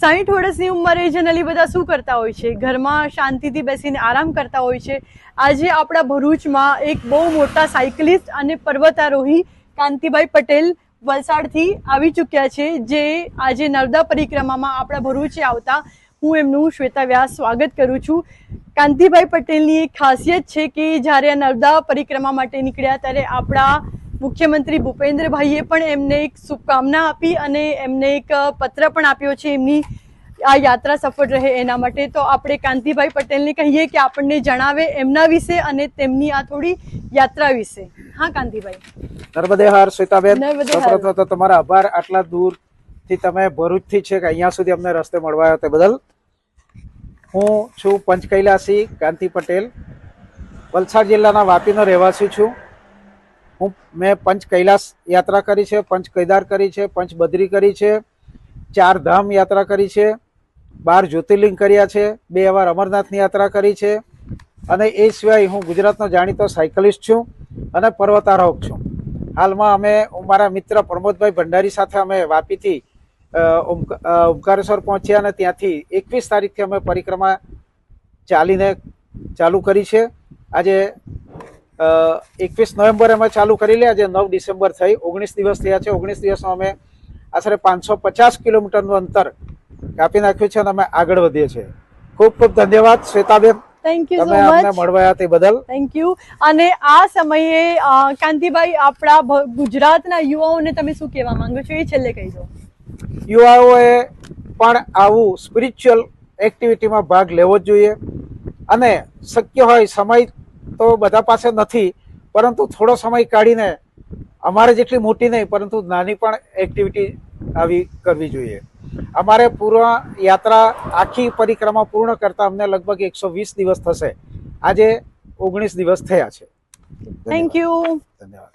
સાહીઠ વર્ષની ઉંમરે જનરલી બધા શું કરતા હોય છે? ઘરમાં શાંતિથી બેસીને આરામ કરતા હોય છે. આજે આપણા ભરૂચમાં એક બહુ મોટા સાયકલિસ્ટ અને પર્વતારોહી કાંતિભાઈ પટેલ વલસાડથી આવી ચૂક્યા છે, જે આજે નર્મદા પરિક્રમામાં આપણા ભરૂચે આવતા. હું એમનું શ્વેતા વ્યાસ સ્વાગત કરું છું. કાંતિભાઈ પટેલની એક ખાસિયત છે કે જ્યારે આ નર્મદા પરિક્રમા માટે નીકળ્યા ત્યારે આપણા મુખ્યમંત્રી ભૂપેન્દ્રભાઈએ પણ એમને એક શુભકામના આપી અને એમને એક પત્ર પણ આપ્યો છે એમની આ યાત્રા સફળ રહે એના માટે. તો આપણે કાંતિભાઈ પટેલને કહીએ કે આપણને જણાવે એમના વિશે અને તેમની આ થોડી યાત્રા વિશે. હા કાંતિભાઈ. નર્મદે હાર હાર. તો તમારા આભાર. આટલા દૂરથી તમે ભરૂચથી છે કે અહીંયા સુધી અમને રસ્તે મળવા આવ્યા તે બદલ. હું છું પંચકૈલાસી કાંતિ પટેલ. વલસાડ જિલ્લાના વાપીનો રહેવાસી છું. હું, મેં પંચ કૈલાસ યાત્રા કરી છે, પંચ કેદાર કરી છે, પંચ બદ્રી કરી છે, ચાર ધામ યાત્રા કરી છે, બાર જ્યોતિર્લિંગ કર્યા છે, બે વાર અમરનાથની યાત્રા કરી છે અને એ સિવાય હું ગુજરાતનો જાણીતો સાયકલિસ્ટ છું અને પર્વતારોહક છું. હાલમાં અમે મારા મિત્ર પ્રમોદભાઈ ભંડારી સાથે અમે વાપીથી ઓમકારેશ્વર પહોંચ્યા અને ત્યાંથી એકવીસ તારીખથી અમે પરિક્રમા ચાલીને ચાલુ કરી છે. આજે એકવીસ નવેમ્બરે અમે ચાલુ કરી લે આજે નવ ડિસેમ્બર થઈ ઓગણીસ દિવસ થયા છે. ઓગણીસ દિવસમાં અમે આશરે પાંચસો પચાસ કિલોમીટરનું અંતર કાપી નાખ્યું છે અને અમે આગળ વધીએ છીએ. ખૂબ ખૂબ ધન્યવાદ શ્વેતાબેન. થેન્ક યુ તમે અમને તે બદલ. થેન્ક યુ અને આ સમયે કાંતિભાઈ આપણા ગુજરાતના યુવાઓને તમે શું કહેવા માંગો છો? એ છેલ્લે કહી દો. યુવાઓએ પણ આવું સ્પિરિચ્યુઅલ એક્ટિવિટીમાં ભાગ લેવો જ જોઈએ. અને શક્ય હોય સમય તો બધા પાસે નથી પરંતુ થોડો સમય કાઢીને અમારે જેટલી મોટી નહીં પરંતુ નાની પણ એક્ટિવિટી આવી કરવી જોઈએ. અમારે પૂર્ણ યાત્રા આખી પરિક્રમા પૂર્ણ કરતા અમને લગભગ એકસો વીસ દિવસ થશે. આજે ઓગણીસ દિવસ થયા છે. થેન્ક યુ ધન્યવાદ.